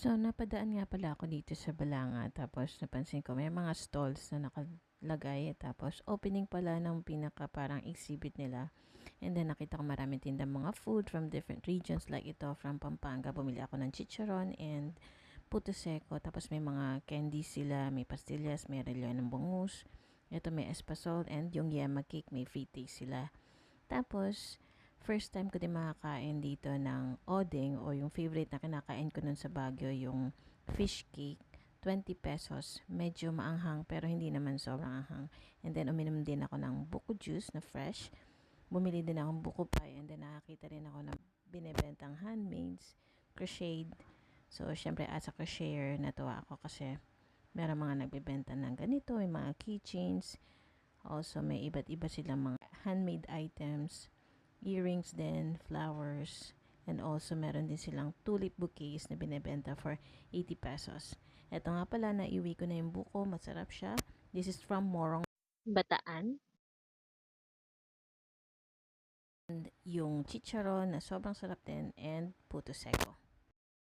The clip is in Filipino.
So, napadaan nga pala ako dito sa Balanga. Tapos, napansin ko, may mga stalls na nakalagay. Tapos, opening pala ng pinaka parang exhibit nila. And then, nakita ko maraming tinda mga food from different regions. Like ito, from Pampanga. Bumili ako ng chicharon and puto seco. Tapos, may mga candy sila. May pastillas, may relyo ng bungus. Ito, may espasol. And yung yema cake, may free taste sila. Tapos, first time ko din makakain dito ng odeng o yung favorite na kinakain ko nun sa Baguio, yung fish cake. 20 pesos. Medyo maanghang pero hindi naman sobrang anghang. And then uminom din ako ng buko juice na fresh. Bumili din ako ng buko pie and then nakakita rin ako ng binebentang handmaids, crocheted. So, syempre as a crocheter, natuwa ako kasi meron mga nagbebenta ng ganito, may mga keychains. Also, may iba't iba silang mga handmade items earrings din, flowers, and also meron din silang tulip bouquets na binebenta for 80 pesos. Ito nga pala, naiwi ko na yung buko, masarap siya. This is from Morong. Bataan? Yung chicharon na sobrang sarap din and puto seco.